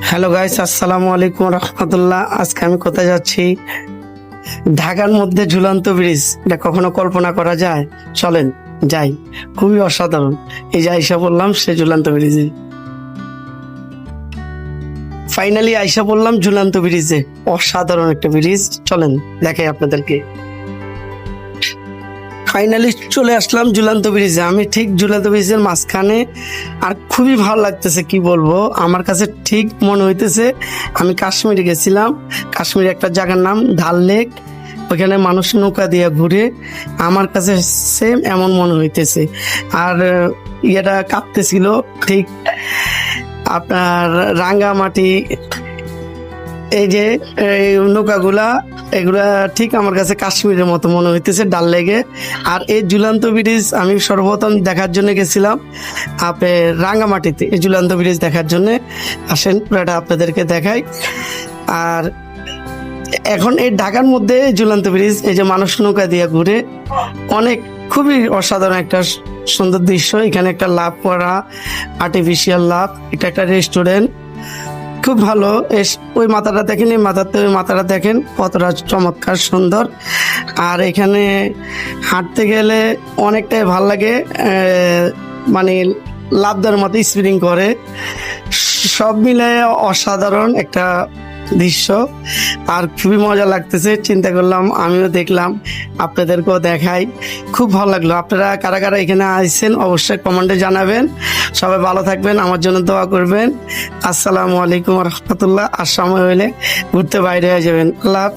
Hello guys আসসালামু আলাইকুম রহমতুল্লাহ আজকে আমি কোথায় যাচ্ছি ঢাকার মধ্যে ঝুলন্ত ব্রিজ এটা কখনো কল্পনা করা যায় চলেন যাই খুবই অসাধারণ এই যে আইসা বললাম সে ঝুলন্ত ব্রিজে ফাইনালি আইসা বললাম ঝুলন্ত ব্রিজে অসাধারণ একটা ব্রিজ চলেন দেখাই আপনাদেরকে ফাইনালি চলে আসলাম ঝুলান্ত ব্রিজে আমি ঠিক ঝুলান্ত ব্রিজের মাঝখানে, আর খুবই ভালো লাগতেছে, কি বলব? আমার কাছে ঠিক মনে হইতেছে, আমি কাশ্মীরে গেছিলাম। কাশ্মীরে একটা জায়গার নাম ডাল লেক। ওইখানে মানুষ নৌকা দিয়ে ঘুরে, আমার কাছে সেম এমন মনে হইতেছে। আর, ইয়েটা কাঁপতেছিল, ঠিক আপনার রাঙ্গামাটি এই যে, এই নৌকাগুলা, এগুলা ঠিক আমার কাছে কাশ্মীরের মতো মনে হইতেছে, ডাল লেগে। আর এই ঝুলন্ত ব্রিজ আমি সর্বপ্রথম দেখার জন্য গেছিলাম আপনি রাঙ্গামাটিতে, এই ঝুলন্ত ব্রিজ দেখার জন্য। আসেন পুরোটা আপনাদেরকে দেখাই। আর এখন এই ঢাকার মধ্যে ঝুলন্ত ব্রিজ, এই যে মানুষ নৌকা দিয়ে ঘুরে, অনেক খুবই অসাধারণ একটা সুন্দর দৃশ্য। এখানে একটা লাভ করা আর্টিফিশিয়াল লাভ এটা একটা রেস্টুরেন্ট খুব ভালো। এস- ওই মাথাটা দেখেন, এই মাথাতে, ওই মাথাটা দেখেন, কতটা চমৎকার সুন্দর। আর এখানে হাঁটতে গেলে অনেকটাই ভালো লাগে মানে লাভদার মতো স্প্রিং করে। সব মিলে অসাধারণ একটা দৃশ্য। আর খুবই মজা লাগতেছে, চিন্তা করলাম, আমিও দেখলাম, আপনাদেরকেও দেখাই। খুব ভালো লাগল। আপনারা কারা কারা এখানে আসছেন অবশ্যই কমেন্টে জানাবেন। সবাই ভালো থাকবেন, আমার জন্য দোয়া করবেন। আসসালামু আলাইকুম রহমতুল্লাহ। আর সময় হলে ঘুরতে বাইরে হয়ে যাবেন। আল্লাহ।